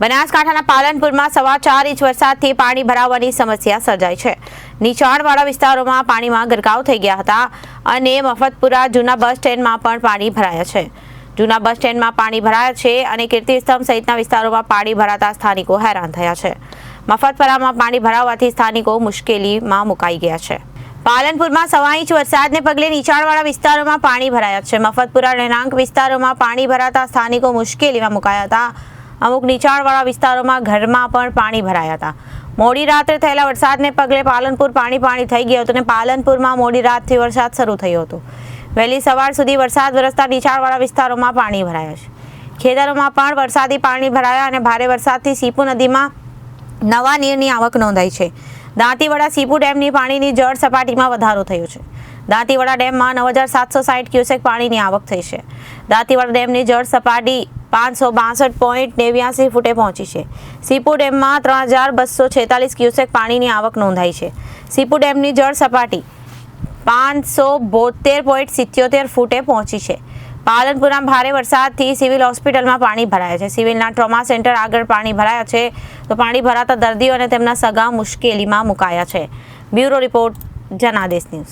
બનાસકાંઠાના પાલનપુરમાં સવા ચાર ઇંચ વરસાદથી પાણી ભરાવાની સમસ્યા સર્જાઈ છે. નીચાણવાળા વિસ્તારોમાં પાણીમાં ગરકાવ થઈ ગયા હતા અને મફતપુરા જૂના બસ સ્ટેન્ડમાં પણ પાણી ભરાયા છે. જૂના બસ સ્ટેન્ડમાં પાણી ભરાયા છે અને કીર્તિસ્તંભ સહિતના વિસ્તારોમાં પાણી ભરાતા સ્થાનિકો હેરાન થયા છે. મફતપુરામાં પાણી ભરાવાથી સ્થાનિકો મુશ્કેલીમાં મુકાઈ ગયા છે. પાલનપુરમાં સવા ઇંચ વરસાદને પગલે નીચાણવાળા વિસ્તારોમાં પાણી ભરાયા છે. મફતપુરા રહેણાંક વિસ્તારોમાં પાણી ભરાતા સ્થાનિકો મુશ્કેલીમાં મુકાયા હતા અમુક નીચાણવાળા વિસ્તારોમાં ઘરમાં પણ પાણી ભરાયા હતા. મોડી રાત્રે થયેલા વરસાદને પગલે પાલનપુર પાણી પાણી થઈ ગયું હતું અને પાલનપુરમાં મોડી રાતથી વરસાદ શરૂ થયો હતો. વહેલી સવાર સુધી વરસાદ વરસતા નીચાણવાળા વિસ્તારોમાં પાણી ભરાયા છે. ખેતરોમાં પણ વરસાદી પાણી ભરાયા અને ભારે વરસાદથી સીપુ નદીમાં નવા નીરની આવક નોંધાઈ છે. દાંતીવાડા સીપુ ડેમની પાણીની જળ સપાટીમાં વધારો થયો છે. દાંતીવાડા ડેમમાં નવ હજાર સાતસો સાઠ ક્યુસેક પાણીની આવક થઈ છે. દાંતીવાડા ડેમની જળ સપાટી પાંચસો બાસઠ પોઈન્ટ નેવ્યાસી ફૂટે પહોંચી છે. સીપુ ડેમમાં ત્રણ હજાર બસો છેતાલીસ ક્યુસેક પાણીની આવક નોંધાઈ છે. સીપુ ડેમની જળ સપાટી પાંચસો બોતેર પોઈન્ટ સિત્યોતેર ફૂટે પહોંચી છે. પાલનપુરમાં ભારે વરસાદથી સિવિલ હોસ્પિટલમાં પાણી ભરાયા છે. સિવિલના ટ્રોમા સેન્ટર આગળ પાણી ભરાયા છે. તો પાણી ભરાતા દર્દીઓ અને તેમના સગા મુશ્કેલીમાં મુકાયા છે. Bureau report Janadesh news.